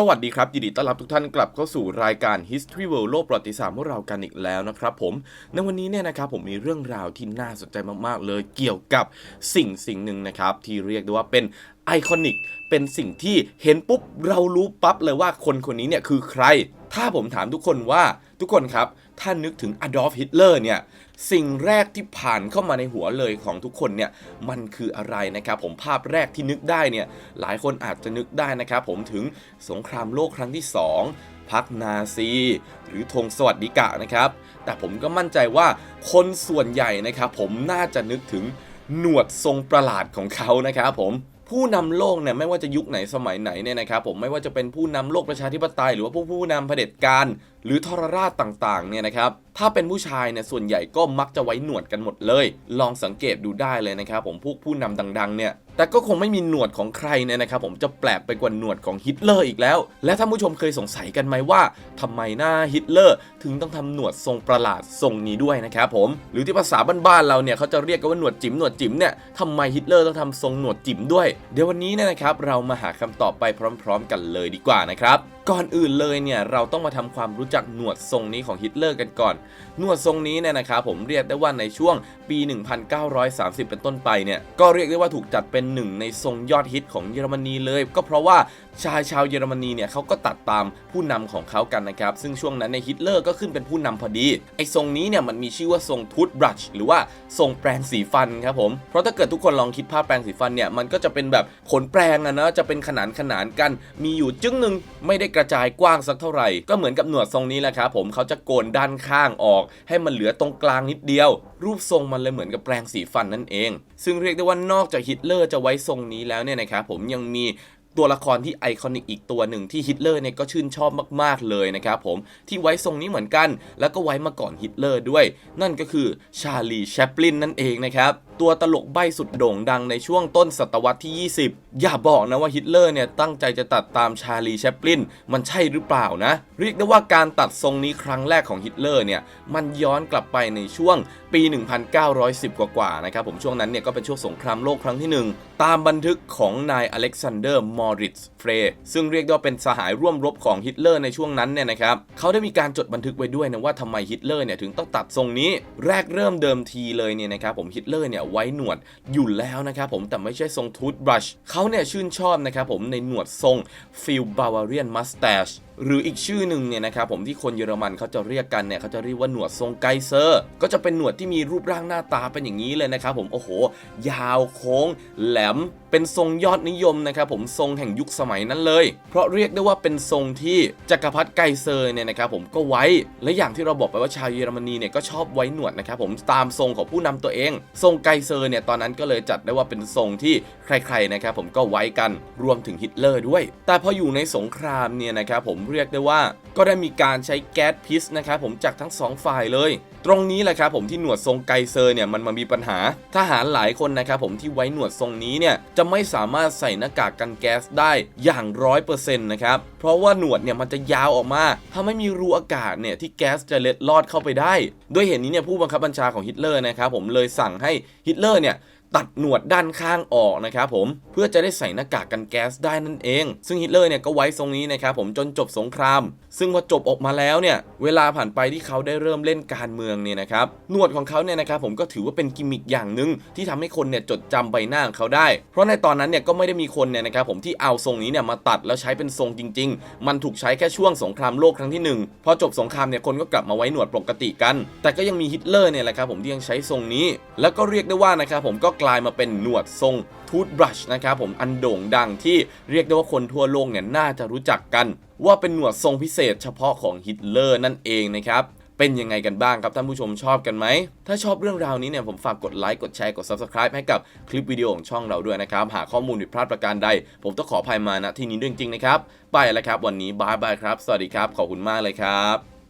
สวัสดีครับยินดีต้อนรับทุกท่านกลับเข้าสู่รายการ History World โลกประวัติศาสตร์พวกเรากันอีกแล้วนะครับผมในวันนี้เนี่ยนะครับผมมีเรื่องราวที่น่าสนใจมากๆ เลยเกี่ยวกับสิ่งสิ่งหนึ่งนะครับ ที่เรียกได้ว่าเป็นไอคอนิกเป็นสิ่งที่เห็นปุ๊บ เรารู้ปั๊บเลยว่าคนคนนี้เนี่ยคือใคร ถ้าผมถามทุกคนว่า ทุกคนครับ ถ้านึกถึงอดอล์ฟฮิตเลอร์เนี่ย สิ่งแรกที่ผ่านเข้ามาในหัวเลยของทุกคนเนี่ย มันคืออะไรนะครับ ผมภาพแรกที่นึกได้เนี่ย หลายคนอาจจะนึกได้นะครับ ผมถึงสงครามโลกครั้งที่ 2พักนาซี หรือธงสวัสดิกะนะครับ แต่ผมก็มั่นใจว่าคนส่วนใหญ่นะครับ ผมน่าจะนึกถึงหนวดทรงประหลาดของเขานะครับผมผู้นำโลกเนี่ยไม่ว่าจะยุคไหนสมัยไหนเนี่ยนะครับผมไม่ว่าจะเป็นผู้นำโลกประชาธิปไตย หรือว่าผู้ผู้นำเผด็จการ หรือทรราชต่างๆเนี่ยนะครับถ้าเป็นผู้ชายเนี่ยส่วนใหญ่ก็มักจะไว้หนวดกันหมดเลย ลองสังเกตดูได้เลยนะครับผมพวกผู้นำดังๆเนี่ยแต่ก็คงไม่มีหนวดของใครเนี่ยนะครับผมจะแปลกไปกว่าหนวดของฮิตเลอร์อีกแล้ว และท่านผู้ชมเคยสงสัยกันไหมว่าทำไมหน้าฮิตเลอร์ถึงต้องทำหนวดทรงประหลาดทรงนี้ด้วยนะครับผมหรือที่ภาษาบ้านๆเราเนี่ยเขาจะเรียกกันว่าหนวดจิ๋มหนวดจิ๋มเนี่ยทำไมฮิตเลอร์ต้องทำทรงหนวดจิ๋มด้วย เดี๋ยววันนี้เนี่ยนะครับเรามาหาคำตอบไปพร้อม ๆ กันเลยดีกว่านะครับก่อนอื่นเลยเนี่ยเราต้องมาทำความรู้จักหนวดทรงนี้ของฮิตเลอร์กันก่อน หนวดทรงนี้เนี่ยนะครับผมเรียกได้ว่าในช่วงปี 1930 เป็นต้นไปเนี่ยก็เรียกได้ว่าถูกจัดเป็นหนึ่งในทรงยอดฮิตของเยอรมนีเลย ก็เพราะว่าชายชาวเยอรมนีเนี่ยเขาก็ตัดตามผู้นำของเขากันนะครับ ซึ่งช่วงนั้นในฮิตเลอร์ก็ขึ้นเป็นผู้นำพอดี ไอ้ทรงนี้เนี่ยมันมีชื่อว่าทรงทูธบรัชหรือว่าทรงแปรงสีฟันครับผม เพราะถ้าเกิดทุกคนลองคิดภาพแปรงสีฟันเนี่ยมันก็จะเป็นแบบขนแปรงอะนะจะเป็นขนานขนานกัน มีอยู่จึ้งหนึ่งไม่ได้กระจายกว้างสักเท่าไหร่ ก็เหมือนกับหนวดทรงนี้แหละครับผมเขาจะโกนด้านข้างออก ให้มันเหลือตรงกลางนิดเดียว รูปทรงมันเลยเหมือนกับแปรงสีฟันนั่นเอง ซึ่งเรียกได้ว่านอกจากฮิตเลอร์จะไว้ทรงนี้แล้วเนี่ยนะครับผมยังมีตัวละครที่ไอคอนิกอีกตัวหนึ่งที่ฮิตเลอร์เนี่ยก็ชื่นชอบมากๆเลยนะครับผมที่ไว้ทรงนี้เหมือนกัน แล้วก็ไว้มาก่อนฮิตเลอร์ด้วย นั่นก็คือชาลีแชปลินนั่นเองนะครับ ตัวตลกใบ้สุดโด่งดังในช่วงต้นศตวรรษที่ 20 อย่าบอกนะว่าฮิตเลอร์เนี่ยตั้งใจจะตัดตามชาลีแชปลิน มันใช่หรือเปล่านะ เรียกได้ว่าการตัดทรงนี้ครั้งแรกของฮิตเลอร์เนี่ย มันย้อนกลับไปในช่วงปี 1910 กว่าๆนะครับผมช่วงนั้นเนี่ยก็เป็นช่วงสงครามโลกครั้งที่ 1 ตามบันทึกของนายอเล็กซานเดอร์มอริสเฟรซึ่งเรียกได้ว่าเป็นสหายร่วมรบของฮิตเลอร์ในช่วงนั้นเนี่ยนะครับเขาได้มีการจดบันทึกไว้ด้วยนะว่าทำไมฮิตเลอร์เนี่ยถึงต้องตัดทรงนี้แรกเริ่มเดิมทีเลยเนี่ยนะครับผมฮิตเลอร์เนี่ยไว้หนวดอยู่แล้วนะครับผมแต่ไม่ใช่ทรงทูธบรัชเขาเนี่ยชื่นชอบนะครับผมในหนวดทรงฟิลบาวาเรียนมัสแตช หรืออีกชื่อหนึ่งเนี่ยนะครับผมที่คนเยอรมันเขาจะเรียกกันเนี่ยเขาจะเรียกว่าหนวดทรงไกเซอร์ ก็จะเป็นหนวดที่มีรูปร่างหน้าตาเป็นอย่างนี้เลยนะครับผมโอ้โห ยาวโค้ง แหลมเป็นทรงยอดนิยมนะครับผมทรงแห่งยุคสมัยนั้นเลย เพราะเรียกได้ว่าเป็นทรงที่จักรพรรดิไกเซอร์เนี่ยนะครับผมก็ไว้และอย่างที่เราบอกไปว่าชาวเยอรมนีเนี่ยก็ชอบไว้หนวดนะครับผมตามทรงของผู้นำตัวเอง ทรงไกเซอร์เนี่ยตอนนั้นก็เลยจัดได้ว่าเป็นทรงที่ใครๆนะครับผมก็ไว้กันรวมถึงฮิตเลอร์ด้วย แต่พออยู่ในสงครามเนี่ยนะครับผมเรียกได้ว่า ก็ได้มีการใช้แก๊สพิษนะครับผมจากทั้งสองฝ่ายเลย ตรงนี้แหละครับผมที่หนวดทรงไกเซอร์เนี่ยมันมามีปัญหาทหารหลายคนนะครับผมที่ไว้หนวดทรงนี้เนี่ยจะไม่สามารถใส่หน้ากากกันแก๊สได้อย่างร้อยเปอร์เซ็นต์นะครับเพราะว่าหนวดเนี่ยมันจะยาวออกมาถ้าไม่มีรูอากาศเนี่ยที่แก๊สจะเล็ดลอดเข้าไปได้ ด้วยเหตุนี้เนี่ยผู้บังคับบัญชาของฮิตเลอร์นะครับผมเลยสั่งให้ฮิตเลอร์เนี่ย ตัดหนวดด้านข้างออกนะครับผมเพื่อจะได้ใส่หน้ากากกันแก๊สได้นั่นเอง ซึ่งฮิตเลอร์เนี่ยก็ไว้ทรงนี้นะครับผมจนจบสงคราม ซึ่งพอจบออกมาแล้วเนี่ยเวลาผ่านไปที่เขาได้เริ่มเล่นการเมืองเนี่ยนะครับหนวดของเขาเนี่ยนะครับผมก็ถือว่าเป็นกิมมิคอย่างหนึ่งที่ทำให้คนเนี่ยจดจำใบหน้าของเขาได้ เพราะในตอนนั้นเนี่ยก็ไม่ได้มีคนเนี่ยนะครับผมที่เอาทรงนี้เนี่ยมาตัดแล้วใช้เป็นทรงจริง ๆ มันถูกใช้แค่ช่วงสงครามโลกครั้งที่หนึ่งพอจบสงครามเนี่ยคนก็กลับมาไว้หนวดปกติกัน แต่ก็ยังมีฮิตเลอร์เนี่ยแหละครับผมที่ยังใช้ทรงนี้ แล้วก็เรียกได้ว่านะครับผมก็กลายมาเป็นหนวดทรงทูธบรัชนะครับผมอันโด่งดังที่เรียกได้ว่าคนทั่วโลกเนี่ยน่าจะรู้จักกัน ว่าเป็นหนวดทรงพิเศษเฉพาะของฮิตเลอร์นั่นเองนะครับเป็นยังไงกันบ้างครับ ท่านผู้ชมชอบกันไหม ถ้าชอบเรื่องราวนี้เนี่ยผมฝากกดไลค์กดแชร์กด Subscribe ให้กับคลิปวิดีโอของช่องเราด้วยนะครับ หากข้อมูลผิดพลาดประการใด ผมต้องขออภัยมาณที่นี้ด้วยจริงๆนะครับ ไปแล้วครับ วันนี้บายบายครับ สวัสดีครับ ขอบคุณมากเลยครับ